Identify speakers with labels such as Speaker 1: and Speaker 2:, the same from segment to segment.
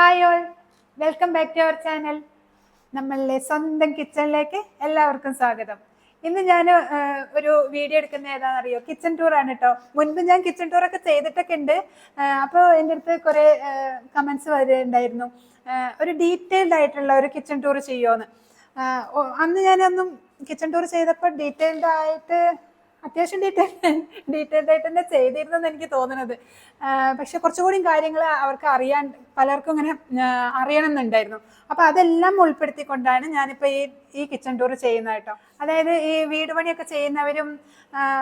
Speaker 1: Hi all welcome back to our channel നമ്മളുടെ സ്വന്തം കിച്ചണിലേക്ക് എല്ലാവർക്കും സ്വാഗതം. ഇന്ന് ഞാൻ ഒരു വീഡിയോ എടുക്കുന്ന ഏതാണെന്നറിയോ? കിച്ചൺ ടൂർ ആണ് കേട്ടോ മുൻപ് ഞാൻ കിച്ചൺ ഒക്കെ ചെയ്തിട്ടൊക്കെ ഉണ്ട്. അപ്പോൾ എന്റെ അടുത്ത് കുറേ കമൻസ് വരുന്നുണ്ടായിരുന്നു ഒരു ഡീറ്റെയിൽഡ് ആയിട്ടുള്ള ഒരു കിച്ചൺ ടൂർ ചെയ്യുമോ എന്ന് അന്ന് ഞാനൊന്നും കിച്ചൺ ടൂർ ചെയ്തപ്പോൾ ഡീറ്റെയിൽഡ് ആയിട്ട് അത്യാവശ്യം ഡീറ്റെയിൽ ഡീറ്റെയിൽഡ് ആയിട്ട് തന്നെ ചെയ്തിരുന്നെന്ന് എനിക്ക് തോന്നുന്നത് പക്ഷെ കുറച്ചുകൂടി കാര്യങ്ങൾ അവർക്ക് അറിയാൻ പലർക്കും ഇങ്ങനെ അറിയണം എന്നുണ്ടായിരുന്നു അപ്പോൾ അതെല്ലാം ഉൾപ്പെടുത്തിക്കൊണ്ടാണ് ഞാനിപ്പോൾ ഈ ഈ കിച്ചൺ ടൂർ ചെയ്യുന്നത് കേട്ടോ. അതായത് ഈ വീട് പണിയൊക്കെ ചെയ്യുന്നവരും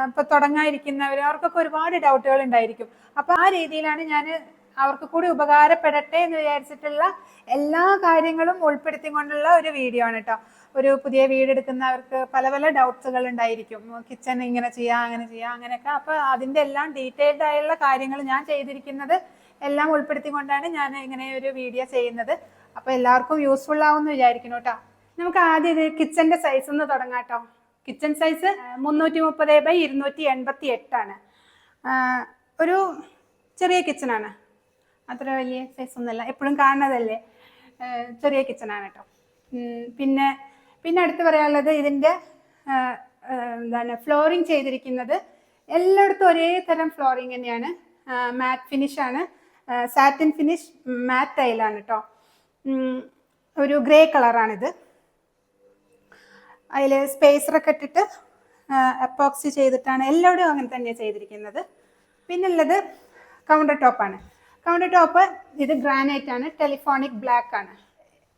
Speaker 1: ഇപ്പോൾ തുടങ്ങാതിരിക്കുന്നവരും അവർക്കൊക്കെ ഒരുപാട് ഡൗട്ടുകൾ ഉണ്ടായിരിക്കും. അപ്പോൾ ആ രീതിയിലാണ് ഞാൻ അവർക്ക് കൂടി ഉപകാരപ്പെടട്ടെ എന്ന് വിചാരിച്ചിട്ടുള്ള എല്ലാ കാര്യങ്ങളും ഉൾപ്പെടുത്തിക്കൊണ്ടുള്ള ഒരു വീഡിയോ ആണ് കേട്ടോ. ഒരു പുതിയ വീടെടുക്കുന്നവർക്ക് പല പല ഡൗട്ട്സുകൾ ഉണ്ടായിരിക്കും. കിച്ചൺ ഇങ്ങനെ ചെയ്യാം അങ്ങനെ ചെയ്യാം അങ്ങനെയൊക്കെ. അപ്പോൾ അതിന്റെ എല്ലാം ഡീറ്റെയിൽഡ് ആയുള്ള കാര്യങ്ങൾ ഞാൻ ചെയ്തിരിക്കുന്നത് എല്ലാം ഉൾപ്പെടുത്തിക്കൊണ്ടാണ് ഞാൻ ഇങ്ങനെ ഒരു വീഡിയോ ചെയ്യുന്നത്. അപ്പോൾ എല്ലാവർക്കും യൂസ്ഫുൾ ആവുമെന്ന് വിചാരിക്കുന്നു കേട്ടോ. നമുക്ക് ആദ്യം ഇത് കിച്ചന്റെ സൈസ് ഒന്ന് തുടങ്ങാം കേട്ടോ. കിച്ചൺ സൈസ് മുന്നൂറ്റി മുപ്പത് ബൈ ഇരുന്നൂറ്റി എൺപത്തി എട്ടാണ് ഒരു ചെറിയ കിച്ചണാണ് അത്ര വലിയ സൈസ് ഒന്നുമല്ല. എപ്പോഴും കാണുന്നതല്ലേ? ചെറിയ കിച്ചണാണ് കേട്ടോ. പിന്നെ പിന്നെ അടുത്ത് പറയാനുള്ളത് ഇതിന്റെ എന്താണ് ഫ്ലോറിങ് ചെയ്തിരിക്കുന്നത്. എല്ലായിടത്തും ഒരേ തരം ഫ്ലോറിങ് തന്നെയാണ്. മാറ്റ് ഫിനിഷ് ആണ്. സാറ്റിൻ ഫിനിഷ് മാറ്റ് ടൈലാണ് കേട്ടോ ഒരു ഗ്രേ കളറാണിത് അതിൽ സ്പേസറൊക്കെ ഇട്ടിട്ട് അപ്പോക്സി ചെയ്തിട്ടാണ് എല്ലായിടും അങ്ങനെ തന്നെയാണ് ചെയ്തിരിക്കുന്നത്. പിന്നുള്ളത് കൗണ്ടർ ടോപ്പാണ് കൗണ്ടർ ടോപ്പ് ഇത് ഗ്രാനൈറ്റ് ആണ് ടെലിഫോണിക് ബ്ലാക്ക് ആണ്.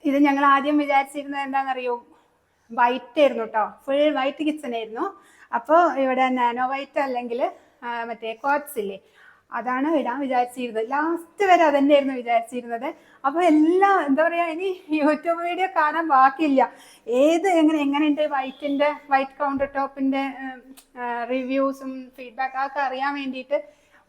Speaker 1: ഇത് ഞങ്ങൾ ആദ്യം വിചാരിച്ചിരുന്നത് എന്താണെന്നറിയോ? വൈറ്റ് ആയിരുന്നു കേട്ടോ ഫുൾ വൈറ്റ് കിച്ചൺ ആയിരുന്നു. അപ്പോൾ ഇവിടെ നാനോ വൈറ്റ് അല്ലെങ്കിൽ മറ്റേ കോട്സ് ഇല്ലേ അതാണ് ഇടാൻ വിചാരിച്ചിരുന്നത്. ലാസ്റ്റ് വരെ അതന്നെയായിരുന്നു വിചാരിച്ചിരുന്നത്. അപ്പോൾ എല്ലാം എന്താ പറയുക ഇനി യൂട്യൂബ് വീഡിയോ കാണാൻ ബാക്കിയില്ല. ഏത് എങ്ങനെ എങ്ങനെയുണ്ട് വൈറ്റിന്റെ വൈറ്റ് കൗണ്ടർ ടോപ്പിന്റെ റിവ്യൂസും ഫീഡ്ബാക്ക് അതൊക്കെ അറിയാൻ വേണ്ടിയിട്ട്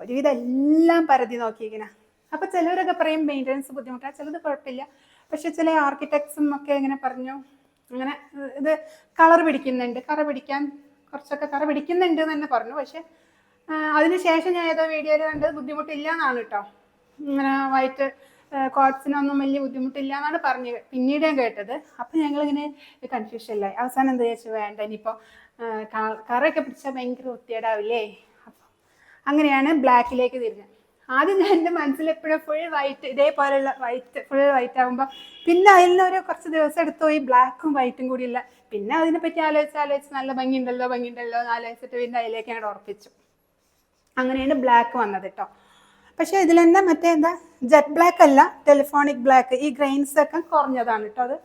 Speaker 1: ഒരുവിധം എല്ലാം പരതി നോക്കിയിരിക്കണ അപ്പോൾ ചിലവരൊക്കെ പറയും മെയിന്റനൻസ് ബുദ്ധിമുട്ടാണ് ചിലത് കുഴപ്പമില്ല. പക്ഷെ ചില ആർക്കിടെക്ട്സും ഒക്കെ ഇങ്ങനെ പറഞ്ഞു. അങ്ങനെ ഇത് കളർ പിടിക്കുന്നുണ്ട്. കറ പിടിക്കാൻ കുറച്ചൊക്കെ കറ പിടിക്കുന്നുണ്ട് എന്ന് തന്നെ പറഞ്ഞു. പക്ഷെ അതിനുശേഷം ഞാൻ ഏതോ വീഡിയോയിൽ കണ്ട് ബുദ്ധിമുട്ടില്ല എന്നാണ് കേട്ടോ. ഇങ്ങനെ വൈറ്റ് കോട്സിനൊന്നും വലിയ ബുദ്ധിമുട്ടില്ല എന്നാണ് പറഞ്ഞ് പിന്നീട് ഞാൻ കേട്ടത്. അപ്പം ഞങ്ങളിങ്ങനെ കൺഫ്യൂഷനിലായി അവസാനം എന്താ ചോദിച്ചു വേണ്ട ഇനിയിപ്പോൾ കറയൊക്കെ പിടിച്ചാൽ ഭയങ്കര വൃത്തിയേടാവില്ലേ അപ്പം അങ്ങനെയാണ് ബ്ലാക്കിലേക്ക് തിരിഞ്ഞത്. ആദ്യം ഞാൻ എന്റെ മനസ്സിൽ എപ്പോഴും ഫുൾ വൈറ്റ് ഇതേപോലെയുള്ള വൈറ്റ് ഫുൾ വൈറ്റ് ആകുമ്പോൾ പിന്നെ അതിലൊരു കുറച്ച് ദിവസം എടുത്തു പോയി ബ്ലാക്കും വൈറ്റും കൂടി ഇല്ല പിന്നെ അതിനെപ്പറ്റി ആലോചിച്ച് ആലോചിച്ച് നല്ല ഭംഗിയുണ്ടല്ലോ ഭംഗിയുണ്ടല്ലോ എന്ന് ആലോചിച്ചിട്ട് പിന്നെ അതിലേക്ക് അങ്ങോട്ട് ഉറപ്പിച്ചു. അങ്ങനെയാണ് ബ്ലാക്ക് വന്നത് കേട്ടോ പക്ഷെ ഇതിൽ തന്നെ മറ്റേ എന്താ ജെറ്റ് ബ്ലാക്ക് അല്ല ടെലിഫോണിക് ബ്ലാക്ക് ഈ ഗ്രെയിൻസ് ഒക്കെ കുറഞ്ഞതാണ് കേട്ടോ അത്.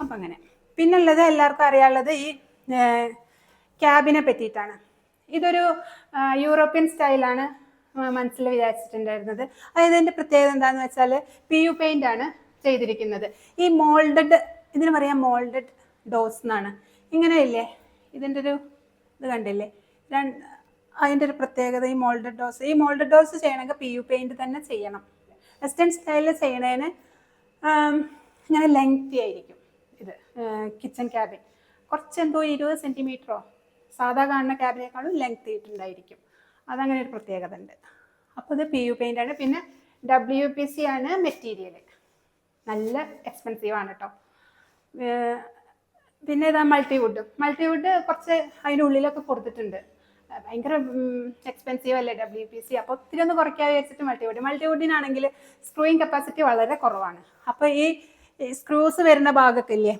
Speaker 1: അപ്പം അങ്ങനെ. പിന്നുള്ളത് എല്ലാവർക്കും അറിയാനുള്ളത് ഈ ക്യാബിനെ പറ്റിയിട്ടാണ്. ഇതൊരു യൂറോപ്യൻ സ്റ്റൈലാണ് മനസ്സിൽ വിചാരിച്ചിട്ടുണ്ടായിരുന്നത്. അതായത് ഇതിന്റെ പ്രത്യേകത എന്താണെന്ന് വെച്ചാൽ പി യു പെയിന്റ് ആണ് ചെയ്തിരിക്കുന്നത്. ഈ മോൾഡഡ് ഇതിന് പറയാം മോൾഡഡ് ഡോസ് എന്നാണ്. ഇങ്ങനെയില്ലേ? ഇതിന്റെ ഒരു ഇത് കണ്ടില്ലേ? രണ്ട് അതിന്റെ ഒരു പ്രത്യേകത ഈ മോൾഡഡ് ഡോസ് ഈ മോൾഡഡ് ഡോസ് ചെയ്യണമെങ്കിൽ പി യു പെയിന്റ് തന്നെ ചെയ്യണം. വെസ്റ്റേൺ സ്റ്റൈലിൽ ചെയ്യണതിന് ഇങ്ങനെ ലെങ്തി ആയിരിക്കും ഇത് കിച്ചൺ ക്യാബിൻ കുറച്ച് എന്തോ ഇരുപത് സെന്റിമീറ്ററോ സാധാ കാണുന്ന ക്യാബിനേക്കാളും ലെങ്ത് ആയിട്ടുണ്ടായിരിക്കും അതങ്ങനെ ഒരു പ്രത്യേകത ഉണ്ട് അപ്പോൾ ഇത് പി യു പെയിന്റ് ആണ്. പിന്നെ ഡബ്ല്യു പി സി ആണ് മെറ്റീരിയൽ നല്ല എക്സ്പെൻസീവ് ആണ് കേട്ടോ പിന്നെ ഇതാ മൾട്ടിവുഡ് മൾട്ടിവുഡ് കുറച്ച് അതിന്റെ ഉള്ളിലൊക്കെ കൊടുത്തിട്ടുണ്ട്. ഭയങ്കര എക്സ്പെൻസീവ് അല്ലേ ഡബ്ല്യു പി സി അപ്പോൾ ഒത്തിരി ഒന്ന് കുറയ്ക്കാൻ വിചാരിച്ചിട്ട് മൾട്ടിവുഡ് മൾട്ടിവുഡിനാണെങ്കിൽ സ്ക്രൂയിങ് കപ്പാസിറ്റി വളരെ കുറവാണ്. അപ്പോൾ ഈ സ്ക്രൂസ് വരുന്ന ഭാഗമൊക്കെ ഇല്ലേ?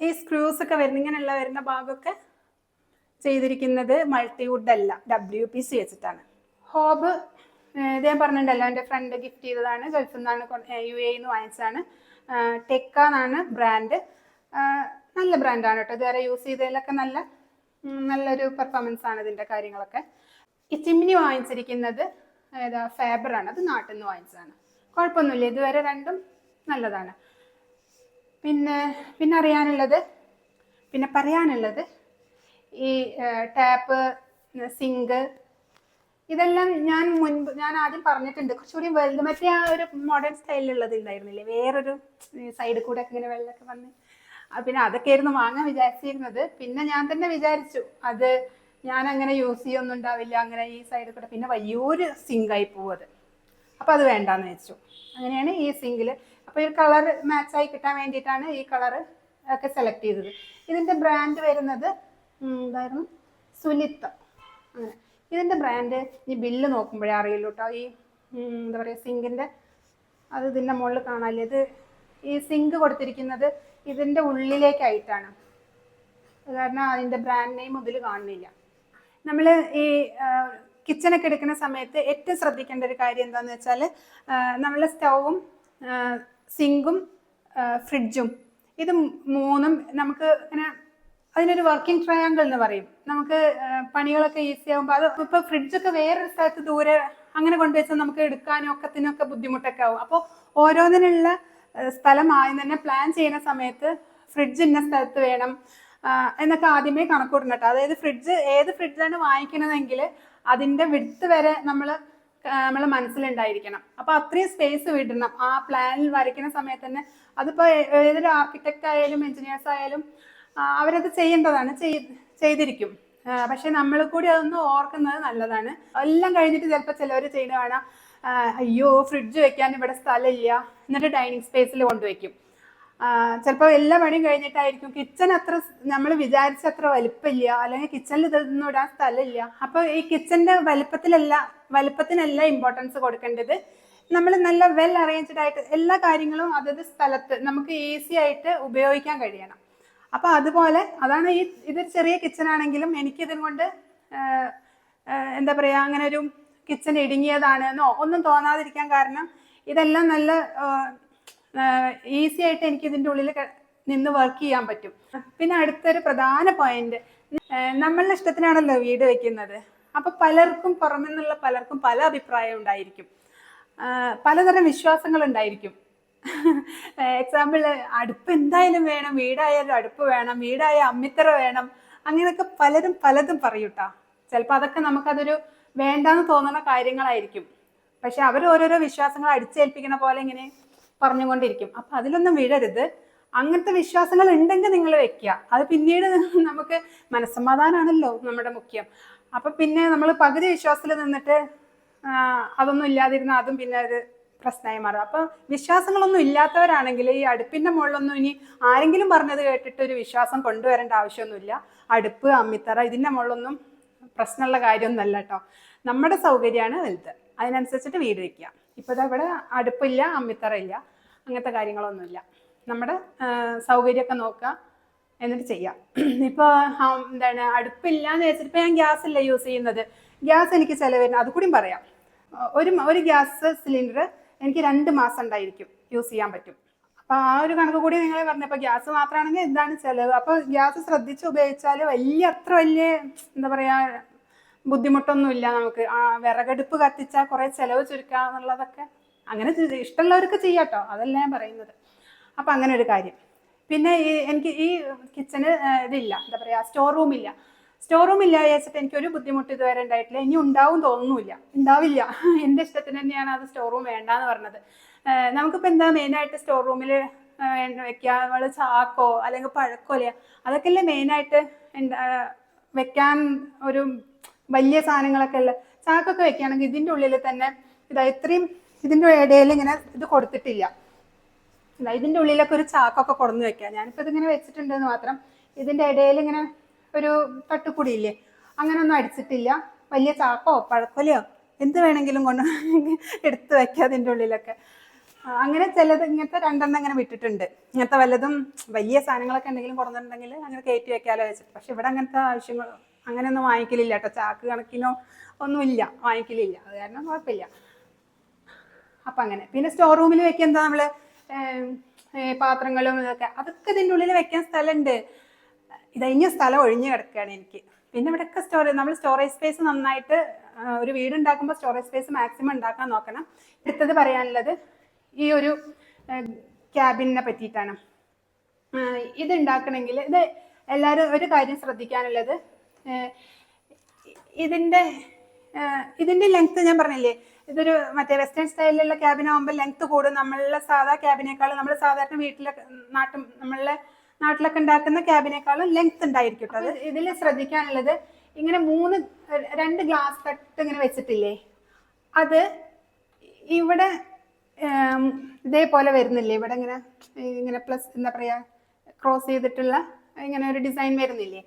Speaker 1: ഈ സ്ക്രൂസ് ഒക്കെ വരുന്ന ഇങ്ങനെയുള്ള വരുന്ന ഭാഗമൊക്കെ ചെയ്തിരിക്കുന്നത് മൾട്ടിവുഡ് അല്ല ഡബ്ല്യു പി സി വെച്ചിട്ടാണ്. ഹോബ് ഞാൻ പറഞ്ഞിട്ടുണ്ടല്ലോ എന്റെ ഫ്രണ്ട് ഗിഫ്റ്റ് ചെയ്തതാണ് ഗൾഫിൽ നിന്നാണ് യു എ നിന്ന് വാങ്ങിച്ചതാണ്. ടെക്ക എന്നാണ് ബ്രാൻഡ് നല്ല ബ്രാൻഡാണ് കേട്ടോ ഇതുവരെ യൂസ് ചെയ്തതിലൊക്കെ നല്ല നല്ലൊരു പെർഫോമൻസ് ആണ് ഇതിന്റെ കാര്യങ്ങളൊക്കെ. ഈ ചിമ്മിനി വാങ്ങിച്ചിരിക്കുന്നത് ഏതാ ഫാബറാണ് അത് നാട്ടിൽ നിന്ന് വാങ്ങിച്ചതാണ്. കുഴപ്പമൊന്നുമില്ല ഇതുവരെ രണ്ടും നല്ലതാണ്. പിന്നെ പിന്നെ അറിയാനുള്ളത് പിന്നെ പറയാനുള്ളത് ഈ ടാപ്പ് സിങ്ക് ഇതെല്ലാം ഞാൻ മുൻപ് ഞാൻ ആദ്യം പറഞ്ഞിട്ടുണ്ട്. കുറച്ചുകൂടി വലുത്. മറ്റേ ആ ഒരു മോഡേൺ സ്റ്റൈലിലുള്ളത് ഉണ്ടായിരുന്നില്ലേ? വേറൊരു സൈഡിൽ കൂടെ ഒക്കെ ഇങ്ങനെ വെള്ളമൊക്കെ വന്ന്. പിന്നെ അതൊക്കെ ആയിരുന്നു വാങ്ങാൻ വിചാരിച്ചിരുന്നത്. പിന്നെ ഞാൻ തന്നെ വിചാരിച്ചു അത് ഞാൻ അങ്ങനെ യൂസ് ചെയ്യൊന്നും ഉണ്ടാവില്ല അങ്ങനെ ഈ സൈഡിൽ കൂടെ. പിന്നെ വലിയൊരു സിങ്കായി പോവും അത്. അപ്പോൾ അത് വേണ്ടാന്ന് വെച്ചു. അങ്ങനെയാണ് ഈ സിങ്കിൽ അപ്പോൾ ഈ കളർ മാച്ചായി കിട്ടാൻ വേണ്ടിയിട്ടാണ് ഈ കളർ ഒക്കെ സെലക്ട് ചെയ്തത്. ഇതിന്റെ ബ്രാൻഡ് വരുന്നത് എന്തായിരുന്നു? സുനിത്ത. അങ്ങനെ. ഇതിന്റെ ബ്രാൻഡ് ഈ ബില്ല് നോക്കുമ്പോഴേ അറിയുള്ളൂ കേട്ടോ ഈ എന്താ പറയുക സിങ്കിന്റെ അത് ഇതിന്റെ മുകളിൽ കാണാല്ലേ? ഇത് ഈ സിങ്ക് കൊടുത്തിരിക്കുന്നത് ഇതിന്റെ ഉള്ളിലേക്കായിട്ടാണ്. കാരണം അതിന്റെ ബ്രാൻഡ് നെയിം ഇതിൽ കാണുന്നില്ല. നമ്മൾ ഈ കിച്ചണൊക്കെ എടുക്കുന്ന സമയത്ത് ഏറ്റവും ശ്രദ്ധിക്കേണ്ട ഒരു കാര്യം എന്താണെന്ന് വെച്ചാൽ നമ്മൾ സ്റ്റൗവും സിങ്കും ഫ്രിഡ്ജും ഇത് മൂന്നും നമുക്ക് ഇങ്ങനെ അതിനൊരു വർക്കിംഗ് ട്രയാങ്കിൾ എന്ന് പറയും. നമുക്ക് പണികളൊക്കെ ഈസി ആകുമ്പോൾ അത് ഇപ്പോൾ ഫ്രിഡ്ജൊക്കെ വേറൊരു സ്ഥലത്ത് ദൂരെ അങ്ങനെ കൊണ്ടുവച്ചാൽ നമുക്ക് എടുക്കാനും ഒക്കത്തിനൊക്കെ ബുദ്ധിമുട്ടൊക്കെ ആവും. അപ്പോൾ ഓരോന്നിനുള്ള സ്ഥലം ആദ്യം തന്നെ പ്ലാൻ ചെയ്യുന്ന സമയത്ത് ഫ്രിഡ്ജ് ഇന്ന സ്ഥലത്ത് വേണം എന്നൊക്കെ ആദ്യമേ കണക്കൂട്ടണം കേട്ടോ. അതായത് ഫ്രിഡ്ജ് ഏത് ഫ്രിഡ്ജാണ് വാങ്ങിക്കണതെങ്കിൽ അതിന്റെ വിടുത്ത് വരെ നമ്മൾ നമ്മളെ മനസ്സിലുണ്ടായിരിക്കണം. അപ്പൊ അത്രയും സ്പേസ് വിടണം. ആ പ്ലാനിൽ വരയ്ക്കുന്ന സമയത്ത് തന്നെ. അതിപ്പോ ഏതൊരു ആർക്കിടെക്ട് ആയാലും എഞ്ചിനീയേഴ്സ് ആയാലും അവരത് ചെയ്യേണ്ടതാണ്. ചെയ്- ചെയ്തിരിക്കും. പക്ഷെ നമ്മൾ കൂടി അതൊന്ന് ഓർക്കുന്നത് നല്ലതാണ്. എല്ലാം കഴിഞ്ഞിട്ട് ചിലപ്പോൾ ചിലവർ ചെയ്യുന്ന അയ്യോ ഫ്രിഡ്ജ് വെക്കാൻ ഇവിടെ സ്ഥലമില്ല. എന്നിട്ട് ഡൈനിങ് സ്പേസിൽ കൊണ്ടുവയ്ക്കും. ചിലപ്പോൾ എല്ലാ പണിയും കഴിഞ്ഞിട്ടായിരിക്കും. കിച്ചൺ അത്ര നമ്മൾ വിചാരിച്ച അത്ര വലിപ്പമില്ല. അല്ലെങ്കിൽ കിച്ചണിൽ ഇതൊന്നും ഇടാൻ സ്ഥലമില്ല. അപ്പോൾ ഈ കിച്ചണിന്റെ വലിപ്പത്തിലല്ല വലിപ്പത്തിനല്ല ഇമ്പോർട്ടൻസ് കൊടുക്കേണ്ടത് നമ്മൾ നല്ല വെൽ അറേഞ്ച്ഡ് ആയിട്ട് എല്ലാ കാര്യങ്ങളും അതത് സ്ഥലത്ത് നമുക്ക് ഈസി ആയിട്ട് ഉപയോഗിക്കാൻ കഴിയണം. അപ്പോൾ അതുപോലെ അതാണ് ഈ ഇതൊരു ചെറിയ കിച്ചൺ ആണെങ്കിലും എനിക്കിതും കൊണ്ട് എന്താ പറയുക അങ്ങനെ ഒരു കിച്ചൺ ഇടുങ്ങിയതാണ് എന്നോ ഒന്നും തോന്നാതിരിക്കാൻ കാരണം ഇതെല്ലാം നല്ല ഈസി ആയിട്ട് എനിക്ക് ഇതിന്റെ ഉള്ളിൽ നിന്ന് വർക്ക് ചെയ്യാൻ പറ്റും. പിന്നെ അടുത്തൊരു പ്രധാന പോയിന്റ് നമ്മളുടെ ഇഷ്ടത്തിനാണല്ലോ വീട് വെക്കുന്നത്. അപ്പൊ പലർക്കും പുറമെ നിന്നുള്ള പലർക്കും പല അഭിപ്രായം ഉണ്ടായിരിക്കും. പലതരം വിശ്വാസങ്ങൾ ഉണ്ടായിരിക്കും. എക്സാമ്പിൾ അടുപ്പ് എന്തായാലും വേണം വീടായാലും അടുപ്പ് വേണം വീടായ അമ്മിത്തറ വേണം. അങ്ങനെയൊക്കെ പലരും പലതും പറയൂട്ടാ ചിലപ്പോൾ അതൊക്കെ നമുക്കതൊരു വേണ്ടാന്ന് തോന്നുന്ന കാര്യങ്ങളായിരിക്കും. പക്ഷെ അവർ ഓരോരോ വിശ്വാസങ്ങൾ അടിച്ചേൽപ്പിക്കുന്ന പോലെ ഇങ്ങനെ പറഞ്ഞുകൊണ്ടിരിക്കും. അപ്പൊ അതിലൊന്നും വീഴരുത് അങ്ങനത്തെ വിശ്വാസങ്ങൾ ഉണ്ടെങ്കിൽ നിങ്ങൾ വെക്കുക. അത് പിന്നീട് നമുക്ക് മനസ്സമാധാനമാണല്ലോ നമ്മുടെ മുഖ്യം. അപ്പൊ പിന്നെ നമ്മൾ പകുതി വിശ്വാസത്തിൽ നിന്നിട്ട് അതൊന്നും ഇല്ലാതിരുന്ന അതും പിന്നെ ഒരു പ്രശ്നമായി മാറും. അപ്പൊ വിശ്വാസങ്ങളൊന്നും ഇല്ലാത്തവരാണെങ്കിൽ ഈ അടുപ്പിന്റെ മുകളിലൊന്നും ഇനി ആരെങ്കിലും പറഞ്ഞത് കേട്ടിട്ട് ഒരു വിശ്വാസം കൊണ്ടുവരേണ്ട ആവശ്യമൊന്നുമില്ല. അടുപ്പ് അമ്മിത്തറ ഇതിന്റെ മുകളിലൊന്നും പ്രശ്നമുള്ള കാര്യമൊന്നുമല്ല കേട്ടോ. നമ്മുടെ സൗകര്യമാണ് വലുത്. അതിനനുസരിച്ചിട്ട് വീട് വെക്കുക. ഇപ്പോൾ ഇവിടെ അടുപ്പില്ല അമ്മിത്തറ ഇല്ല അങ്ങനത്തെ കാര്യങ്ങളൊന്നുമില്ല. നമ്മുടെ സൗകര്യമൊക്കെ നോക്കുക എന്നിട്ട് ചെയ്യാം ഇപ്പോൾ എന്താണ് അടുപ്പില്ല എന്ന് വെച്ചിട്ട് ഇപ്പോൾ ഞാൻ ഗ്യാസ് അല്ല യൂസ് ചെയ്യുന്നത്. ഗ്യാസ് എനിക്ക് ചിലവരുന്നത് അതുകൂടി പറയാം. ഒരു ഒരു ഗ്യാസ് സിലിണ്ടർ എനിക്ക് രണ്ട് മാസം ഉണ്ടായിരിക്കും യൂസ് ചെയ്യാൻ പറ്റും. അപ്പോൾ ആ ഒരു കണക്ക് കൂടി നിങ്ങൾ പറഞ്ഞപ്പോൾ ഗ്യാസ് മാത്രമാണെങ്കിൽ എന്താണ് ചിലവ്? അപ്പോൾ ഗ്യാസ് ശ്രദ്ധിച്ച് ഉപയോഗിച്ചാൽ വലിയ അത്ര വലിയ എന്താ പറയുക ബുദ്ധിമുട്ടൊന്നുമില്ല നമുക്ക്. ആ വിറകടുപ്പ് കത്തിച്ചാൽ കുറേ ചിലവ് ചുരുക്കുക എന്നുള്ളതൊക്കെ അങ്ങനെ ഇഷ്ടമുള്ളവർക്ക് ചെയ്യാട്ടോ. അതല്ല ഞാൻ പറയുന്നത്. അപ്പം അങ്ങനെ ഒരു കാര്യം. പിന്നെ ഈ എനിക്ക് ഈ കിച്ചന് ഇതില്ല. എന്താ പറയാ സ്റ്റോർ റൂമില്ല സ്റ്റോർ റൂം ഇല്ല വിചാരിച്ചിട്ട് എനിക്കൊരു ബുദ്ധിമുട്ട് ഇതുവരെ ഉണ്ടായിട്ടില്ല. ഇനി ഉണ്ടാവും തോന്നുന്നില്ല. ഉണ്ടാവില്ല. എന്റെ ഇഷ്ടത്തിന് തന്നെയാണ് അത് സ്റ്റോർ റൂം വേണ്ടാന്ന് പറഞ്ഞത്. നമുക്കിപ്പോൾ എന്താ മെയിനായിട്ട് സ്റ്റോർ റൂമിൽ വെക്കുക നമ്മൾ ചാക്കോ അല്ലെങ്കിൽ പഴക്കോലയോ അതൊക്കെയല്ലേ മെയിനായിട്ട് വെക്കാൻ ഒരു വലിയ സാധനങ്ങളൊക്കെ ഉള്ള ചാക്കൊക്കെ വെക്കുകയാണെങ്കിൽ ഇതിന്റെ ഉള്ളിൽ തന്നെ ഇതാ ഇത്രയും ഇതിന്റെ ഇടയിൽ ഇങ്ങനെ ഇത് കൊടുത്തിട്ടില്ല. ഇതാ ഇതിന്റെ ഉള്ളിലൊക്കെ ഒരു ചാക്കൊക്കെ കൊടുന്ന് വെക്കാം. ഞാനിപ്പോൾ ഇതിങ്ങനെ വെച്ചിട്ടുണ്ടെന്ന് മാത്രം ഇതിന്റെ ഇടയിൽ ഇങ്ങനെ ഒരു തട്ടുക്കുടിയില്ലേ അങ്ങനെ ഒന്നും അടിച്ചിട്ടില്ല. വലിയ ചാക്കോ പഴക്കൊലയോ? എന്ത് വേണമെങ്കിലും കൊണ്ട് എടുത്ത് വെക്കാം അതിന്റെ ഉള്ളിലൊക്കെ. അങ്ങനെ ചിലത് ഇങ്ങനത്തെ രണ്ടെണ്ണം ഇങ്ങനെ വിട്ടിട്ടുണ്ട്. ഇങ്ങനത്തെ വല്ലതും വലിയ സാധനങ്ങളൊക്കെ എന്തെങ്കിലും കൊടുത്തിട്ടുണ്ടെങ്കിൽ അങ്ങനെ കയറ്റി വെക്കാലോ വെച്ചിട്ട് പക്ഷെ ഇവിടെ അങ്ങനത്തെ ആവശ്യങ്ങൾ അങ്ങനെയൊന്നും വാങ്ങിക്കലില്ല കേട്ടോ. ചാക്ക് കണക്കിനോ ഒന്നുമില്ല വാങ്ങിക്കലില്ല. അത് കാരണം കുഴപ്പമില്ല. അപ്പം അങ്ങനെ. പിന്നെ സ്റ്റോർ റൂമിൽ വെക്കുക എന്താ നമ്മൾ പാത്രങ്ങളും ഇതൊക്കെ. അതൊക്കെ ഇതിന്റെ ഉള്ളിൽ വെക്കാൻ സ്ഥലമുണ്ട്. ഇതഴിഞ്ഞ സ്ഥലം ഒഴിഞ്ഞു കിടക്കുകയാണ് എനിക്ക്. പിന്നെ ഇവിടെയൊക്കെ സ്റ്റോറേജ് നമ്മൾ സ്റ്റോറേജ് സ്പേസ് നന്നായിട്ട് ഒരു വീട് ഉണ്ടാക്കുമ്പോൾ സ്റ്റോറേജ് സ്പേസ് മാക്സിമം ഉണ്ടാക്കാൻ നോക്കണം. അടുത്തത് പറയാനുള്ളത് ഈ ഒരു ക്യാബിനെ പറ്റിയിട്ടാണ്. ഇത് ഉണ്ടാക്കണമെങ്കിൽ ഇത് എല്ലാവരും ഒരു കാര്യം ശ്രദ്ധിക്കാനുള്ളത് ഇതിന്റെ ഇതിന്റെ ലെങ്ത് ഞാൻ പറഞ്ഞില്ലേ ഇതൊരു മറ്റേ വെസ്റ്റേൺ സ്റ്റൈലിലുള്ള ക്യാബിനാകുമ്പോൾ ലെങ്ത് കൂടും. നമ്മളുടെ സാധാ ക്യാബിനേക്കാളും നമ്മൾ സാധാരണ വീട്ടിലെ നാട്ടും നമ്മളുടെ നാട്ടിലൊക്കെ ഉണ്ടാക്കുന്ന ക്യാബിനേക്കാളും ലെങ്ത് ഉണ്ടായിരിക്കും കേട്ടോ അത്. ഇതിൽ ശ്രദ്ധിക്കാനുള്ളത് ഇങ്ങനെ മൂന്ന് രണ്ട് ഗ്ലാസ് തട്ട് ഇങ്ങനെ വെച്ചിട്ടില്ലേ? അത് ഇവിടെ ഇതേപോലെ വരുന്നില്ലേ? ഇവിടെ ഇങ്ങനെ ഇങ്ങനെ പ്ലസ് എന്താ പറയുക ക്രോസ് ചെയ്തിട്ടുള്ള ഇങ്ങനെ ഒരു ഡിസൈൻ വരുന്നില്ലേ?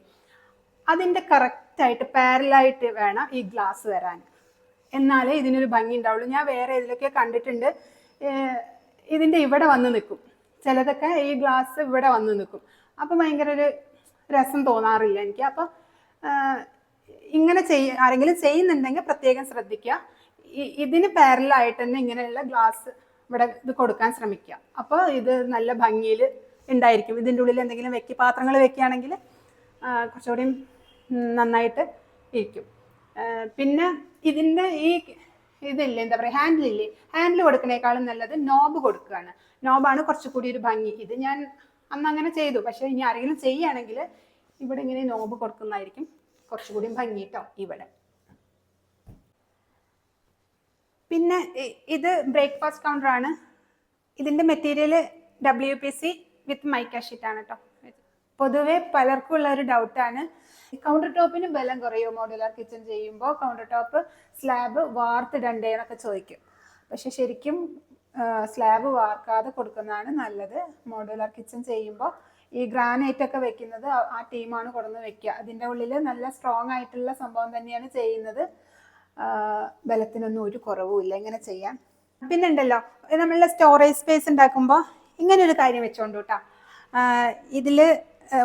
Speaker 1: അതിന്റെ കറക്റ്റായിട്ട് പാരലായിട്ട് വേണം ഈ ഗ്ലാസ് വരാൻ. എന്നാലേ ഇതിനൊരു ഭംഗി ഉണ്ടാവുള്ളൂ. ഞാൻ വേറെ ഇതിലൊക്കെ കണ്ടിട്ടുണ്ട്. ഇതിന്റെ ഇതിന്റെ ഇവിടെ വന്ന് നിൽക്കും. ചിലതൊക്കെ ഈ ഗ്ലാസ് ഇവിടെ വന്ന് നിൽക്കും. അപ്പം ഭയങ്കര ഒരു രസം തോന്നാറില്ല എനിക്ക്. അപ്പം ഇങ്ങനെ ചെയ്യ ആരെങ്കിലും ചെയ്യുന്നുണ്ടെങ്കിൽ പ്രത്യേകം ശ്രദ്ധിക്കുക. ഇതിന് പാരലായിട്ട് തന്നെ ഇങ്ങനെയുള്ള ഗ്ലാസ് ഇവിടെ ഇത് കൊടുക്കാൻ ശ്രമിക്കുക. അപ്പോൾ ഇത് നല്ല ഭംഗിയിൽ ഉണ്ടായിരിക്കും. ഇതിന്റെ ഉള്ളിൽ എന്തെങ്കിലും വെക്കി പാത്രങ്ങൾ വെക്കുകയാണെങ്കിൽ കുറച്ചുകൂടി നന്നായിട്ട് ഇരിക്കും. പിന്നെ ഇതിന്റെ ഈ ഇതില്ലേ എന്താ പറയുക ഹാൻഡിലില്ലേ ഹാൻഡിൽ കൊടുക്കുന്നേക്കാളും നല്ലത് നോബ് കൊടുക്കുകയാണ്. നോബാണ് കുറച്ചുകൂടി ഒരു ഭംഗി. ഇത് ഞാൻ അന്ന് അങ്ങനെ ചെയ്തു. പക്ഷേ ഇനി ആരെങ്കിലും ചെയ്യുകയാണെങ്കിൽ ഇവിടെ ഇങ്ങനെ നോബ് കൊടുക്കുന്നതായിരിക്കും കുറച്ചുകൂടി ഭംഗി കേട്ടോ ഇവിടെ. പിന്നെ ഇത് ബ്രേക്ക്ഫാസ്റ്റ് കൗണ്ടർ ആണ്. ഇതിന്റെ material W P C with mica sheet ആണ് കേട്ടോ. പൊതുവെ പലർക്കും ഉള്ള ഒരു ഡൗട്ടാണ് കൗണ്ടർ ടോപ്പിന് ബലം കുറയോ? മോഡുലാർ കിച്ചൺ ചെയ്യുമ്പോൾ കൗണ്ടർ ടോപ്പ് സ്ലാബ് വാർത്തിടണ്ടേ എന്നൊക്കെ ചോദിക്കും. പക്ഷെ ശരിക്കും സ്ലാബ് വാർക്കാതെ കൊടുക്കുന്നതാണ് നല്ലത്. മോഡുലാർ കിച്ചൺ ചെയ്യുമ്പോൾ ഈ ഗ്രാനൈറ്റ് ഒക്കെ വെക്കുന്നത് ആ- ടീമാണ് കൊടുന്ന് വെക്കുക. അതിന്റെ ഉള്ളിൽ നല്ല സ്ട്രോങ് ആയിട്ടുള്ള സംഭവം തന്നെയാണ് ചെയ്യുന്നത്. ബലത്തിനൊന്നും ഒരു കുറവുമില്ല ഇങ്ങനെ ചെയ്യാൻ. പിന്നെ ഉണ്ടല്ലോ നമ്മളുടെ സ്റ്റോറേജ് സ്പേസ് ഉണ്ടാക്കുമ്പോൾ ഇങ്ങനെ ഒരു കാര്യം വെച്ചോണ്ട് കേട്ടോ ഇതിൽ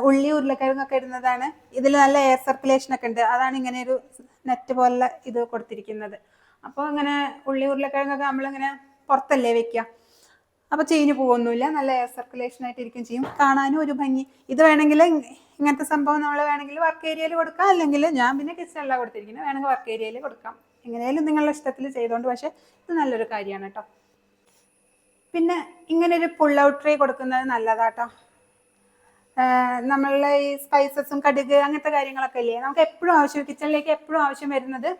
Speaker 1: ഉള്ളി ഉരുളക്കിഴങ്ങൊക്കെ ഇടുന്നതാണ്. ഇതിൽ നല്ല എയർ സർക്കുലേഷൻ ഒക്കെ ഉണ്ട്. അതാണ് ഇങ്ങനെ ഒരു നെറ്റ് പോലുള്ള ഇത് കൊടുത്തിരിക്കുന്നത്. അപ്പോൾ ഇങ്ങനെ ഉള്ളി ഉരുളക്കിഴങ്ങൊക്കെ നമ്മളിങ്ങനെ പുറത്തല്ലേ വെക്കുക അപ്പോൾ ചീഞ്ഞു പോകുന്നില്ല നല്ല എയർ സർക്കുലേഷൻ ആയിട്ട് ഇരിക്കും ചെയ്യും. കാണാനും ഒരു ഭംഗി. ഇത് വേണമെങ്കിൽ ഇങ്ങനത്തെ സംഭവം നമ്മൾ വേണമെങ്കിൽ വർക്ക് ഏരിയയിൽ കൊടുക്കാം. അല്ലെങ്കിൽ ഞാൻ പിന്നെ കിച്ചണിലാണ് കൊടുത്തിരിക്കുന്നത്. വേണമെങ്കിൽ വർക്ക് ഏരിയയിൽ കൊടുക്കാം. എങ്ങനെയായാലും നിങ്ങളുടെ ഇഷ്ടത്തിൽ ചെയ്തുകൊണ്ട് പക്ഷേ ഇത് നല്ലൊരു കാര്യമാണ് കേട്ടോ. പിന്നെ ഇങ്ങനെ ഒരു പുൾ ഔട്ട് ട്രേ കൊടുക്കുന്നത് നല്ലതാട്ടോ. നമ്മളുടെ ഈ സ്പൈസസും കടുക് അങ്ങനത്തെ കാര്യങ്ങളൊക്കെ ഇല്ലേ? നമുക്ക് എപ്പോഴും ആവശ്യം കിച്ചണിലേക്ക് എപ്പോഴും ആവശ്യം വരുന്നത്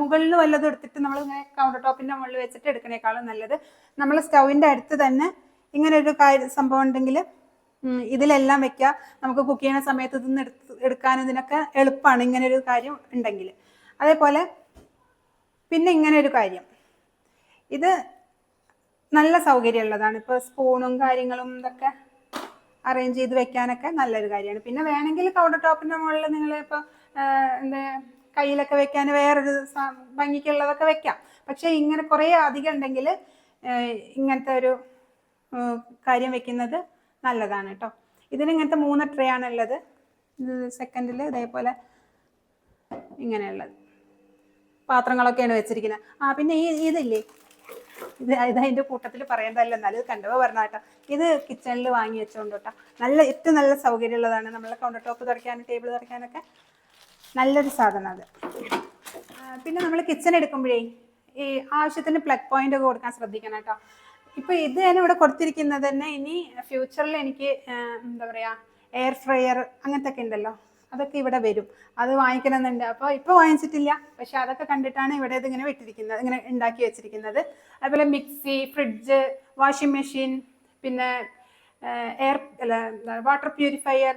Speaker 1: മുകളിൽ വല്ലതും എടുത്തിട്ട് നമ്മൾ ഇങ്ങനെ കൗണ്ടർ ടോപ്പിന്റെ മുകളിൽ വെച്ചിട്ട് എടുക്കണേക്കാളും നല്ലത്. നമ്മൾ സ്റ്റൗവിന്റെ അടുത്ത് തന്നെ ഇങ്ങനെ ഒരു കാര്യം സംഭവം ഉണ്ടെങ്കിൽ ഇതിലെല്ലാം വെക്കുക. നമുക്ക് കുക്ക് ചെയ്യുന്ന സമയത്ത് ഇതൊന്ന് എടുത്ത് എടുക്കാനും ഇതിനൊക്കെ എളുപ്പമാണ് ഇങ്ങനെ ഒരു കാര്യം ഉണ്ടെങ്കിൽ. അതേപോലെ പിന്നെ ഇങ്ങനെ ഒരു കാര്യം. ഇത് നല്ല സൗകര്യമുള്ളതാണ്. ഇപ്പോൾ സ്പൂണും കാര്യങ്ങളും ഇതൊക്കെ അറേഞ്ച് ചെയ്ത് വെക്കാനൊക്കെ നല്ലൊരു കാര്യമാണ്. പിന്നെ വേണമെങ്കിൽ കൗണ്ടർ ടോപ്പിന്റെ മുകളിൽ നിങ്ങൾ ഇപ്പോൾ എന്താ കയ്യിലൊക്കെ വെക്കാൻ വേറൊരു ഭംഗിക്കുള്ളതൊക്കെ വെക്കാം. പക്ഷേ ഇങ്ങനെ കുറേ അധികം ഉണ്ടെങ്കിൽ ഇങ്ങനത്തെ ഒരു കാര്യം വെക്കുന്നത് നല്ലതാണ് കേട്ടോ ഇതിന് ഇങ്ങനത്തെ മൂന്ന് ട്രേ ആണുള്ളത്. സെക്കൻഡിൽ ഇതേപോലെ ഇങ്ങനെയുള്ളത്. പാത്രങ്ങളൊക്കെയാണ് വെച്ചിരിക്കുന്നത്. ആ പിന്നെ ഈ ഇതില്ലേ? ഇത് ഇത് അതിന്റെ കൂട്ടത്തിൽ പറയേണ്ടതല്ല. എന്നാലും ഇത് കണ്ടപ്പോൾ പറഞ്ഞ കേട്ടോ. ഇത് കിച്ചണിൽ വാങ്ങി വെച്ചോണ്ട് കേട്ടോ. നല്ല ഏറ്റവും നല്ല സൗകര്യമുള്ളതാണ്. നമ്മളെ കൗണ്ടർ ടോപ്പ് തുടയ്ക്കാനും ടേബിൾ തുടയ്ക്കാനൊക്കെ നല്ലൊരു സാധനം അത്. പിന്നെ നമ്മൾ കിച്ചൺ എടുക്കുമ്പോഴേ ഈ ആവശ്യത്തിന് പ്ലഗ് പോയിന്റ് ഒക്കെ കൊടുക്കാൻ ശ്രദ്ധിക്കണം കേട്ടോ. ഇപ്പൊ ഇത് തന്നെ ഇവിടെ കൊടുത്തിരിക്കുന്നത് തന്നെ ഇനി ഫ്യൂച്ചറിൽ എനിക്ക് എന്താ പറയാ എയർ ഫ്രയർ അങ്ങനത്തെ ഒക്കെ ഉണ്ടല്ലോ. അതൊക്കെ ഇവിടെ വരും. അത് വാങ്ങിക്കണമെന്നുണ്ട്. അപ്പോൾ ഇപ്പോൾ വാങ്ങിച്ചിട്ടില്ല. പക്ഷെ അതൊക്കെ കണ്ടിട്ടാണ് ഇവിടെ ഇത് ഇങ്ങനെ വിട്ടിരിക്കുന്നത് ഇങ്ങനെ ഉണ്ടാക്കി വെച്ചിരിക്കുന്നത്. അതുപോലെ മിക്സി ഫ്രിഡ്ജ് വാഷിംഗ് മെഷീൻ പിന്നെ എയർ അല്ല വാട്ടർ പ്യൂരിഫയർ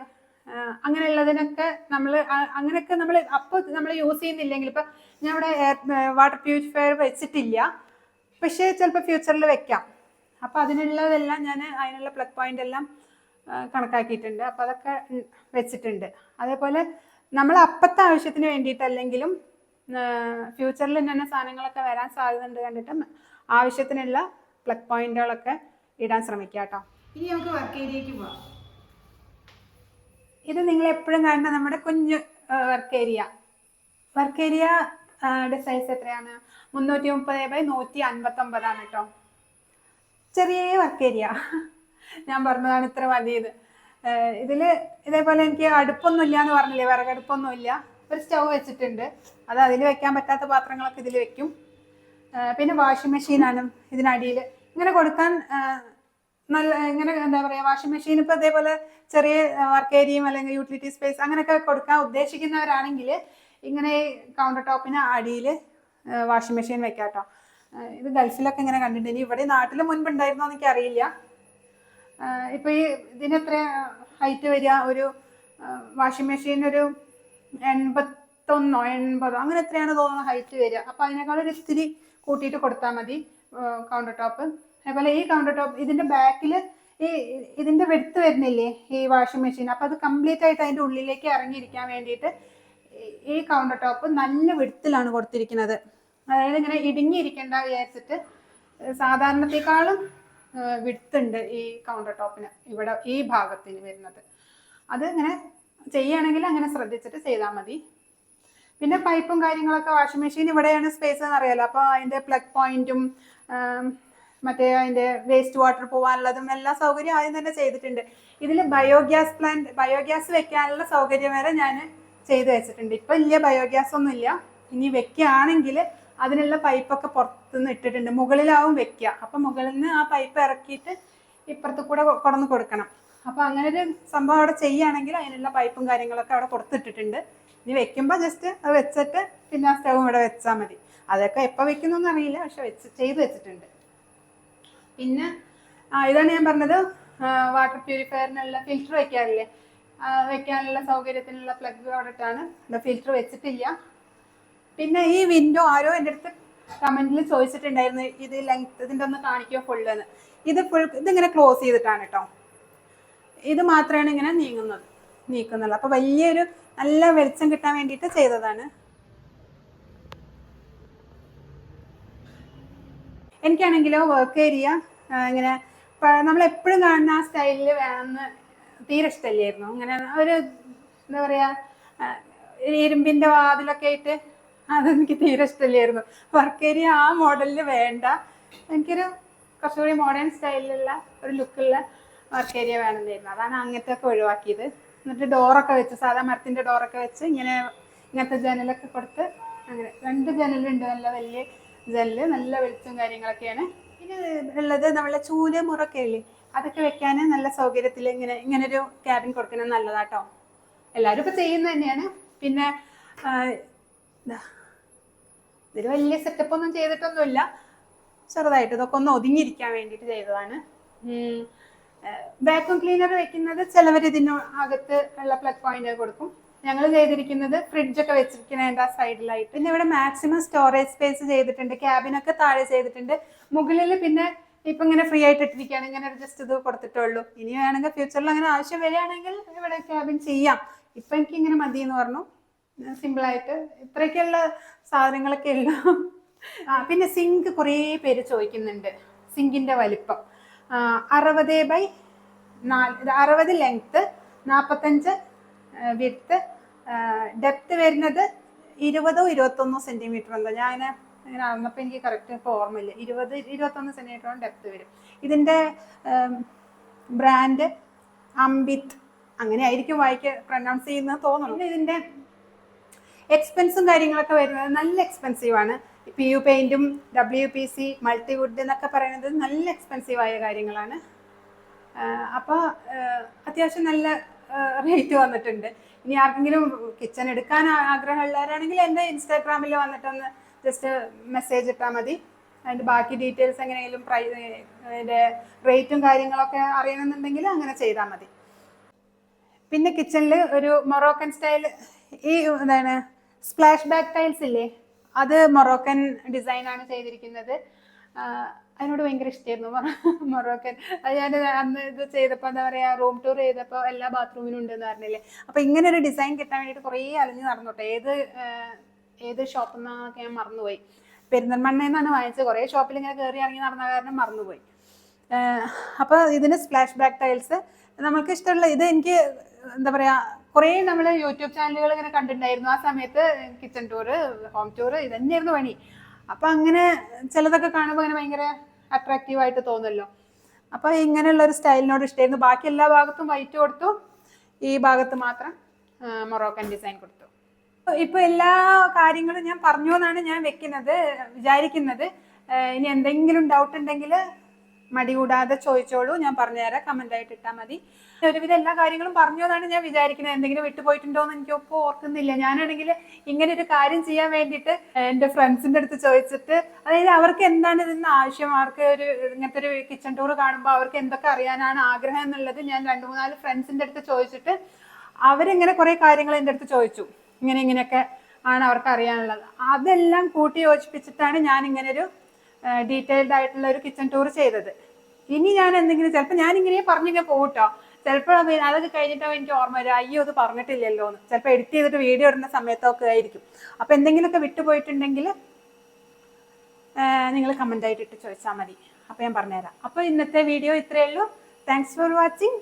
Speaker 1: അങ്ങനെയുള്ളതിനൊക്കെ നമ്മൾ അങ്ങനെയൊക്കെ നമ്മൾ അപ്പോൾ നമ്മൾ യൂസ് ചെയ്യുന്നില്ലെങ്കിൽ ഇപ്പം ഞാൻ ഇവിടെ എയർ വാട്ടർ പ്യൂരിഫയർ വെച്ചിട്ടില്ല. പക്ഷേ ചിലപ്പോൾ ഫ്യൂച്ചറിൽ വെക്കാം. അപ്പോൾ അതിനുള്ളതെല്ലാം ഞാൻ അതിനുള്ള പ്ലഗ് പോയിന്റ് എല്ലാം കണക്കാക്കിയിട്ടുണ്ട്. അപ്പോൾ അതൊക്കെ വെച്ചിട്ടുണ്ട്. അതേപോലെ നമ്മൾ അപ്പത്തെ ആവശ്യത്തിന് വേണ്ടിയിട്ടല്ലെങ്കിലും ഫ്യൂച്ചറിൽ തന്നെ സാധനങ്ങളൊക്കെ വരാൻ സാധ്യതയുണ്ട് കണ്ടിട്ട് ആവശ്യത്തിനുള്ള പ്ലഗ് പോയിന്റുകളൊക്കെ ഇടാൻ ശ്രമിക്കുക കേട്ടോ. ഇനി നമുക്ക് വർക്ക് ഏരിയക്ക് പോവാം. ഇത് നിങ്ങൾ എപ്പോഴും കാണുന്ന നമ്മുടെ കുഞ്ഞു work area work area size എത്രയാണ്? മുന്നൂറ്റി മുപ്പത് ബൈ നൂറ്റി അൻപത്തൊമ്പതാണ് കേട്ടോ. ചെറിയ വർക്ക് ഏരിയ ഞാൻ പറഞ്ഞതാണ് ഇത്ര മതിയത് ഇതിൽ ഇതേപോലെ എനിക്ക് അടുപ്പൊന്നും ഇല്ല എന്ന് പറഞ്ഞില്ലേ വിറകടുപ്പൊന്നും ഇല്ല ഒരു സ്റ്റൗ വെച്ചിട്ടുണ്ട്. അത് അതിൽ വെക്കാൻ പറ്റാത്ത പാത്രങ്ങളൊക്കെ ഇതിൽ വെക്കും. പിന്നെ വാഷിംഗ് മെഷീനാണ് ഇതിനടിയിൽ ഇങ്ങനെ കൊടുക്കാൻ നല്ല ഇങ്ങനെ എന്താ പറയുക വാഷിംഗ് മെഷീൻ ഇപ്പോൾ അതേപോലെ ചെറിയ വർക്ക് ഏരിയയും അല്ലെങ്കിൽ യൂട്ടിലിറ്റി സ്പേസ് അങ്ങനെയൊക്കെ കൊടുക്കാൻ ഉദ്ദേശിക്കുന്നവരാണെങ്കിൽ ഇങ്ങനെ കൗണ്ടർ ടോപ്പിന് അടിയിൽ വാഷിംഗ് മെഷീൻ വെക്കാം കേട്ടോ ഇത് ഗൾഫിലൊക്കെ ഇങ്ങനെ കണ്ടിട്ടുണ്ട്. ഇനി ഇവിടെ നാട്ടിൽ മുൻപ് ഉണ്ടായിരുന്നോ എന്ന് എനിക്കറിയില്ല. ഇപ്പൊ ഈ ഇതിനെത്ര ഹൈറ്റ് വരിക? ഒരു വാഷിംഗ് മെഷീൻ ഒരു എൺപത്തൊന്നോ എൺപതോ അങ്ങനെ എത്രയാണ് തോന്നുന്നത് ഹൈറ്റ് വരിക? അപ്പൊ അതിനേക്കാൾ ഒരു ഇത്തിരി കൂട്ടിയിട്ട് കൊടുത്താൽ മതി കൗണ്ടർ ടോപ്പ് അതുപോലെ ഈ കൗണ്ടർ ടോപ്പ് ഇതിന്റെ ബാക്കിൽ ഈ ഇതിന്റെ വെടുത്ത് വരുന്നില്ലേ ഈ വാഷിംഗ് മെഷീൻ അപ്പൊ അത് കംപ്ലീറ്റ് ആയിട്ട് അതിന്റെ ഉള്ളിലേക്ക് ഇറങ്ങിയിരിക്കാൻ വേണ്ടിയിട്ട് ഈ- കൗണ്ടർ ടോപ്പ് നല്ല വെടുത്തിലാണ് കൊടുത്തിരിക്കുന്നത്. അതായത് ഇങ്ങനെ ഇടുങ്ങിയിരിക്കണ്ട വിചാരിച്ചിട്ട് സാധാരണത്തെക്കാളും വിടുത്തുണ്ട് ഈ കൗണ്ടർ ടോപ്പിന് ഇവിടെ ഈ ഭാഗത്തിന് വരുന്നത്. അത് ഇങ്ങനെ ചെയ്യുകയാണെങ്കിൽ അങ്ങനെ ശ്രദ്ധിച്ചിട്ട് ചെയ്താൽ മതി. പിന്നെ പൈപ്പും കാര്യങ്ങളൊക്കെ വാഷിംഗ് മെഷീൻ ഇവിടെയാണ് സ്പേസ് എന്ന് അറിയാലോ. അപ്പോൾ അതിന്റെ പ്ലഗ് പോയിന്റും മറ്റേ അതിന്റെ വേസ്റ്റ് വാട്ടർ പോകാനുള്ളതും എല്ലാ സൗകര്യം ആദ്യം തന്നെ ചെയ്തിട്ടുണ്ട്. ഇതിൽ ബയോഗ്യാസ് പ്ലാന്റ് ബയോഗ്യാസ് വെക്കാനുള്ള സൗകര്യം വരെ ഞാൻ ചെയ്തു വെച്ചിട്ടുണ്ട്. ഇപ്പം ഇല്ല ബയോഗ്യാസ് ഒന്നും ഇല്ല ഇനി വെക്കുകയാണെങ്കിൽ അതിനുള്ള പൈപ്പൊക്കെ പുറത്തുനിന്ന് ഇട്ടിട്ടുണ്ട്. മുകളിലാവും വെക്കുക അപ്പം മുകളിൽ നിന്ന് ആ പൈപ്പ് ഇറക്കിയിട്ട് ഇപ്പുറത്ത് കൂടെ കൊടന്ന് കൊടുക്കണം. അപ്പോൾ അങ്ങനെ ഒരു സംഭവം അവിടെ ചെയ്യുകയാണെങ്കിൽ അതിനുള്ള പൈപ്പും കാര്യങ്ങളൊക്കെ അവിടെ കൊടുത്തിട്ടിട്ടുണ്ട്. ഇനി വെക്കുമ്പോൾ ജസ്റ്റ് അത് വെച്ചിട്ട് പിന്നെ ആ സ്റ്റവ് ഇവിടെ വെച്ചാൽ മതി. അതൊക്കെ എപ്പോൾ വെക്കുന്നൊന്നും അറിയില്ല. പക്ഷെ വെച്ച് ചെയ്ത് വെച്ചിട്ടുണ്ട്. പിന്നെ ഇതാണ് ഞാൻ പറഞ്ഞത്. വാട്ടർ പ്യൂരിഫയറിനുള്ള ഫിൽറ്റർ വെക്കാറില്ലേ? വെക്കാനുള്ള സൗകര്യത്തിനുള്ള പ്ലഗ് അവിടെ ഇട്ടാണ്. ഫിൽറ്റർ വെച്ചിട്ടില്ല. പിന്നെ ഈ വിൻഡോ ആരോ എന്റെ അടുത്ത് കമന്റിൽ ചോദിച്ചിട്ടുണ്ടായിരുന്നു ഇത് ലെങ്ത് ഇതിന്റെ ഒന്ന് കാണിക്കോ ഫുള്ളെന്ന് ഇത് ഫുൾ ഇതിങ്ങനെ ക്ലോസ് ചെയ്തിട്ടാണ് കേട്ടോ ഇത് മാത്രമാണ് ഇങ്ങനെ നീങ്ങുന്നത് നീക്കുന്നുള്ളൂ അപ്പോൾ വലിയൊരു നല്ല വെളിച്ചം കിട്ടാൻ വേണ്ടിയിട്ട് ചെയ്തതാണ്. എനിക്കാണെങ്കിലോ വർക്ക് ഏരിയ ഇങ്ങനെ നമ്മൾ എപ്പോഴും കാണുന്ന ആ സ്റ്റൈലിൽ വേണമെന്ന് തീരെ ഇഷ്ടമല്ലായിരുന്നു. അങ്ങനെ ഒരു എന്താ പറയുക ഇരുമ്പിന്റെ വാതിലൊക്കെ ആയിട്ട് അതെനിക്ക് തീരെ ഇഷ്ടമില്ലായിരുന്നു. വർക്ക് ഏരിയ ആ മോഡലിൽ വേണ്ട. എനിക്കൊരു കുറച്ചുകൂടി മോഡേൺ സ്റ്റൈലിലുള്ള ഒരു ലുക്കുള്ള വർക്ക് ഏരിയ വേണമെന്നായിരുന്നു അതാണ് അങ്ങനത്തെ ഒക്കെ ഒഴിവാക്കിയത്. എന്നിട്ട് ഡോറൊക്കെ വെച്ച് സാധാ മരത്തിന്റെ ഡോറൊക്കെ വെച്ച് ഇങ്ങനെ ഇങ്ങനത്തെ ജനലൊക്കെ കൊടുത്ത് അങ്ങനെ രണ്ട് ജനലുണ്ട് നല്ല വലിയ ജനൽ നല്ല വെളിച്ചം കാര്യങ്ങളൊക്കെയാണ്. പിന്നെ ഉള്ളത് നമ്മളെ ചൂൽ മുറൊക്കെ ഇല്ലേ? അതൊക്കെ വെക്കാൻ നല്ല സൗകര്യത്തിൽ ഇങ്ങനെ ഇങ്ങനെ ഒരു ക്യാബിൻ കൊടുക്കുന്നത് നല്ലതാട്ടോ. എല്ലാവരും ഇപ്പൊ ചെയ്യുന്നത് തന്നെയാണ്. പിന്നെ ഇതിൽ വലിയ സെറ്റപ്പ് ഒന്നും ചെയ്തിട്ടൊന്നുമില്ല. ചെറുതായിട്ട് ഇതൊക്കെ ഒന്ന് ഒതുങ്ങിയിരിക്കാൻ വേണ്ടിയിട്ട് ചെയ്തതാണ്. വാക്യൂം ക്ലീനർ വെക്കുന്നത് ചിലവർ ഇതിന് അകത്ത് ഉള്ള പ്ലഗ് പോയിന്റ് കൊടുക്കും. ഞങ്ങൾ ചെയ്തിരിക്കുന്നത് ഫ്രിഡ്ജൊക്കെ വെച്ചിരിക്കുന്നതിന്റെ ആ സൈഡിലായിട്ട് പിന്നെ ഇവിടെ മാക്സിമം സ്റ്റോറേജ് സ്പേസ് ചെയ്തിട്ടുണ്ട്. ക്യാബിനൊക്കെ താഴെ ചെയ്തിട്ടുണ്ട്. മുകളിൽ പിന്നെ ഇപ്പം ഇങ്ങനെ ഫ്രീ ആയിട്ട് ഇട്ടിരിക്കുകയാണ്. ഇങ്ങനെ ഒരു ജസ്റ്റ് ഇത് കൊടുത്തിട്ടുള്ളൂ. ഇനി വേണമെങ്കിൽ ഫ്യൂച്ചറിൽ അങ്ങനെ ആവശ്യം വരികയാണെങ്കിൽ ഇവിടെ ക്യാബിൻ ചെയ്യാം. ഇപ്പം എനിക്ക് ഇങ്ങനെ മതി എന്ന് പറഞ്ഞു. സിമ്പിളായിട്ട് ഇത്രയൊക്കെയുള്ള സാധനങ്ങളൊക്കെ എല്ലാം. ആ പിന്നെ സിങ്ക് കുറേ പേര് ചോദിക്കുന്നുണ്ട്. സിങ്കിന്റെ വലിപ്പം. അറുപത് ബൈ നാല് അറുപത് ലെങ്ത്ത് നാൽപ്പത്തഞ്ച് വിത്ത് ഡെപ്ത് വരുന്നത് ഇരുപതോ ഇരുപത്തൊന്നോ സെന്റിമീറ്റർ എന്തോ ഞാൻ ഇങ്ങനെ അളന്നപ്പോൾ എനിക്ക് കറക്റ്റ് ഇപ്പോൾ ഓർമ്മയില്ല. ഇരുപത് ഇരുപത്തൊന്ന് സെന്റിമീറ്ററോളം ഡെപ്ത് വരും. ഇതിന്റെ ബ്രാൻഡ് അംബിത്. അങ്ങനെ ആയിരിക്കും വായിക്ക പ്രൊനൗൺസ് ചെയ്യുന്നത് തോന്നുന്നു ഇതിന്റെ എക്സ്പെൻസും കാര്യങ്ങളൊക്കെ വരുന്നത് നല്ല എക്സ്പെൻസീവ് ആണ്. പി യു പെയിന്റും ഡബ്ല്യു പി സി മൾട്ടിവുഡ് എന്നൊക്കെ പറയുന്നത് നല്ല എക്സ്പെൻസീവായ കാര്യങ്ങളാണ്. അപ്പോൾ അത്യാവശ്യം നല്ല റേറ്റ് വന്നിട്ടുണ്ട്. ഇനി ആർക്കെങ്കിലും കിച്ചൺ എടുക്കാൻ ആഗ്രഹമുള്ളവരാണെങ്കിൽ എന്റെ ഇൻസ്റ്റാഗ്രാമിൽ വന്നിട്ടൊന്ന് ജസ്റ്റ് മെസ്സേജ് ഇട്ടാൽ മതി. അതിന്റെ ബാക്കി ഡീറ്റെയിൽസ് എങ്ങനെയെങ്കിലും പ്രൈ അതിന്റെ റേറ്റും കാര്യങ്ങളൊക്കെ അറിയണമെന്നുണ്ടെങ്കിൽ അങ്ങനെ ചെയ്താൽ മതി. പിന്നെ കിച്ചണിൽ ഒരു മൊറോക്കൻ സ്റ്റൈൽ ഈ എന്താണ് സ്പ്ലാഷ് ബാക്ക് ടൈൽസ് ഇല്ലേ? അത് മൊറോക്കൻ ഡിസൈൻ ആണ് ചെയ്തിരിക്കുന്നത്. അതിനോട് ഭയങ്കര ഇഷ്ടമായിരുന്നു മൊറോക്കൻ. അത് ഞാൻ അന്ന് ഇത് ചെയ്തപ്പോൾ എന്താ പറയുക റൂം ടൂർ ചെയ്തപ്പോൾ എല്ലാ ബാത്റൂമിനും ഉണ്ടെന്ന് പറഞ്ഞില്ലേ? അപ്പോൾ ഇങ്ങനെ ഒരു ഡിസൈൻ കിട്ടാൻ വേണ്ടിയിട്ട് കുറേ അലഞ്ഞു നടന്നോട്ടെ. ഏത് ഏത് ഷോപ്പിൽ നിന്നൊക്കെ ഞാൻ മറന്നുപോയി. പെരിന്തൽമണ്ണയിൽ നിന്നാണ് വാങ്ങിച്ചത്. കുറേ ഷോപ്പിൽ ഇങ്ങനെ കയറി ഇറങ്ങി നടന്ന കാരണം മറന്നുപോയി. അപ്പോൾ ഇതിന് സ്പ്ലാഷ് ബാക്ക് ടൈൽസ് നമുക്ക് ഇഷ്ടമുള്ള ഇത് എനിക്ക് എന്താ പറയുക കുറേ നമ്മൾ യൂട്യൂബ് ചാനലുകൾ ഇങ്ങനെ കണ്ടിട്ടുണ്ടായിരുന്നു. ആ സമയത്ത് കിച്ചൺ ടൂർ ഹോം ടൂർ ഇത് തന്നെയായിരുന്നു പണി. അപ്പം അങ്ങനെ ചിലതൊക്കെ കാണുമ്പോൾ അങ്ങനെ ഭയങ്കര അട്രാക്റ്റീവ് ആയിട്ട് തോന്നുമല്ലോ. അപ്പോൾ ഇങ്ങനെയുള്ള ഒരു സ്റ്റൈലിനോട് ഇഷ്ടമായിരുന്നു. ബാക്കി എല്ലാ ഭാഗത്തും വൈറ്റ് കൊടുത്തു. ഈ ഭാഗത്ത് മാത്രം മൊറോക്കൻ ഡിസൈൻ കൊടുത്തു. ഇപ്പൊ എല്ലാ കാര്യങ്ങളും ഞാൻ പറഞ്ഞു എന്നാണ് ഞാൻ വെക്കുന്നത് വിചാരിക്കുന്നത്. ഇനി എന്തെങ്കിലും ഡൗട്ട് ഉണ്ടെങ്കിൽ മടി കൂടാതെ ചോദിച്ചോളൂ. ഞാൻ പറഞ്ഞുതരാം. കമന്റ് ആയിട്ട് ഇട്ടാൽ മതി. ഒരുവിധം എല്ലാ കാര്യങ്ങളും പറഞ്ഞു എന്നാണ് ഞാൻ വിചാരിക്കുന്നത്. എന്തെങ്കിലും വിട്ടുപോയിട്ടുണ്ടോ എന്ന് എനിക്ക് ഇപ്പോൾ ഓർക്കുന്നില്ല. ഞാനാണെങ്കിൽ ഇങ്ങനെ ഒരു കാര്യം ചെയ്യാൻ വേണ്ടിയിട്ട് എന്റെ ഫ്രണ്ട്സിന്റെ അടുത്ത് ചോദിച്ചിട്ട് അതായത് അവർക്ക് എന്താണ് ഇതിന് ആവശ്യം? അവർക്ക് ഒരു ഇങ്ങനത്തെ ഒരു കിച്ചൺ ടൂർ കാണുമ്പോൾ അവർക്ക് എന്തൊക്കെ അറിയാനാണ് ആഗ്രഹം എന്നുള്ളത് ഞാൻ രണ്ട് മൂന്നാൽ ഫ്രണ്ട്സിന്റെ അടുത്ത് ചോദിച്ചിട്ട് അവരിങ്ങനെ കുറേ കാര്യങ്ങൾ എന്റെ അടുത്ത് ചോദിച്ചു. ഇങ്ങനെ ഇങ്ങനെയൊക്കെ ആണ് അവർക്ക് അറിയാനുള്ളത്. അതെല്ലാം കൂട്ടി യോജിപ്പിച്ചിട്ടാണ് ഞാൻ ഇങ്ങനെ ഒരു ഡീറ്റെയിൽഡ് ആയിട്ടുള്ള ഒരു കിച്ചൺ ടൂർ ചെയ്തത്. ഇനി ഞാൻ എന്തെങ്കിലും ചിലപ്പോൾ ഞാൻ ഇങ്ങനെ പറഞ്ഞിങ്ങനെ പോകട്ടോ ചിലപ്പോൾ അതൊക്കെ കഴിഞ്ഞിട്ടാവും എനിക്ക് ഓർമ്മ വരും. അയ്യോ അത് പറഞ്ഞിട്ടില്ലല്ലോ എന്ന്. ചിലപ്പോൾ എഡിറ്റ് ചെയ്തിട്ട് വീഡിയോ ഇടുന്ന സമയത്തൊക്കെ ആയിരിക്കും. അപ്പോൾ എന്തെങ്കിലുമൊക്കെ വിട്ടുപോയിട്ടുണ്ടെങ്കിൽ നിങ്ങൾ കമന്റ് ആയിട്ട് ഇട്ട് ചോദിച്ചാൽ മതി. അപ്പോൾ ഞാൻ പറഞ്ഞുതരാം. അപ്പോൾ ഇന്നത്തെ വീഡിയോ ഇത്രയേ ഉള്ളൂ. Thanks for watching